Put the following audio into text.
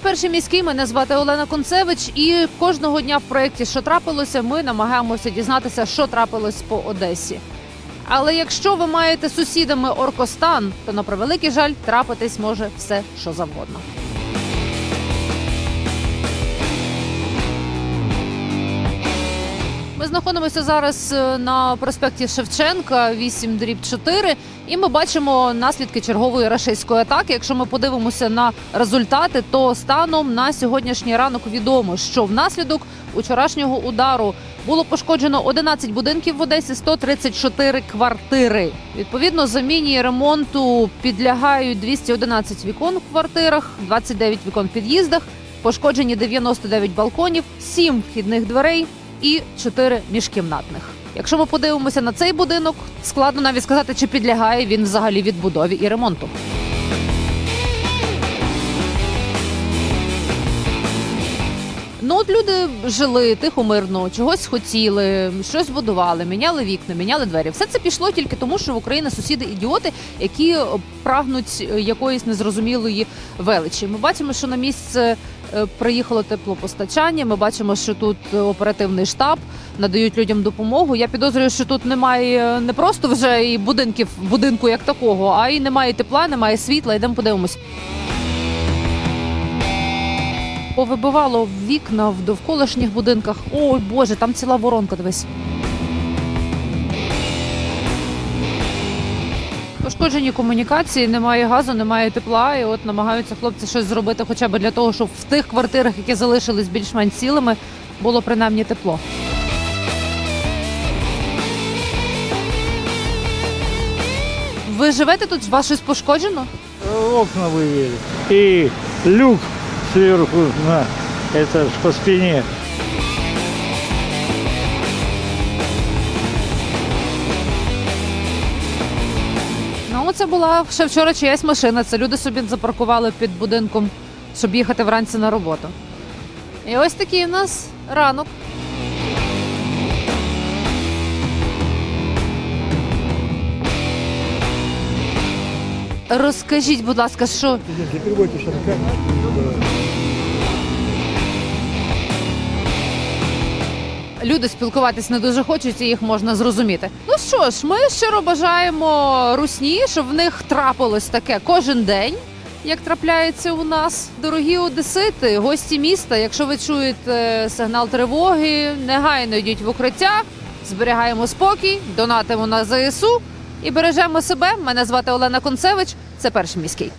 перший міський. Мене звати Олена Концевич. І кожного дня в проєкті Що трапилося, ми намагаємося дізнатися, що трапилось по Одесі. Але якщо ви маєте сусідами Оркостан, то на превеликий жаль трапитись може все, що завгодно. Знаходимося зараз е, на проспекті Шевченка, 8 дріб 4, і ми бачимо наслідки чергової рашистської атаки. Якщо ми подивимося на результати, то станом на сьогоднішній ранок відомо, що внаслідок учорашнього удару було пошкоджено 11 будинків в Одесі, 134 квартири. Відповідно, заміні і ремонту підлягають 211 вікон в квартирах, 29 вікон в під'їздах, пошкоджені 99 балконів, 7 вхідних дверей і 4 міжкімнатних. Якщо ми подивимося на цей будинок, складно навіть сказати, чи підлягає він взагалі відбудові і ремонту. Ну, от люди жили тихо мирно, чогось хотіли, щось будували, міняли вікна, міняли двері. Все це пішло тільки тому, що в Україні сусіди ідіоти, які прагнуть е, якоїсь незрозумілої величі. Ми бачимо, що на місце е, приїхало теплопостачання. Ми бачимо, що тут е, оперативний штаб надають людям допомогу. Я підозрюю, що тут немає не просто вже і будинків будинку як такого, а й немає тепла, немає світла. Йдемо подивимось. Повибивало вікна в довколишніх будинках. Ой Боже, там ціла воронка. Дивись. Пошкоджені комунікації, немає газу, немає тепла. І от намагаються хлопці щось зробити, хоча б для того, щоб в тих квартирах, які залишились більш-менш цілими, було принаймні тепло. Ви живете тут? Вас щось пошкоджено? окна вывели. И люк сверху на это по спине. Ну, це була ще вчора чиясь машина. Це люди собі запаркували під будинком, щоб їхати вранці на роботу. І ось такий у нас ранок. Розкажіть, будь ласка, що люди спілкуватись не дуже хочуть, і їх можна зрозуміти. Ну що ж, ми щиро бажаємо русні, щоб в них трапилось таке кожен день. Як трапляється у нас, дорогі одесити, гості міста. Якщо ви чуєте сигнал тривоги, негайно йдіть в укриття, зберігаємо спокій, донатимо на ЗСУ і бережемо себе. Мене звати Олена Концевич. Це перший міський.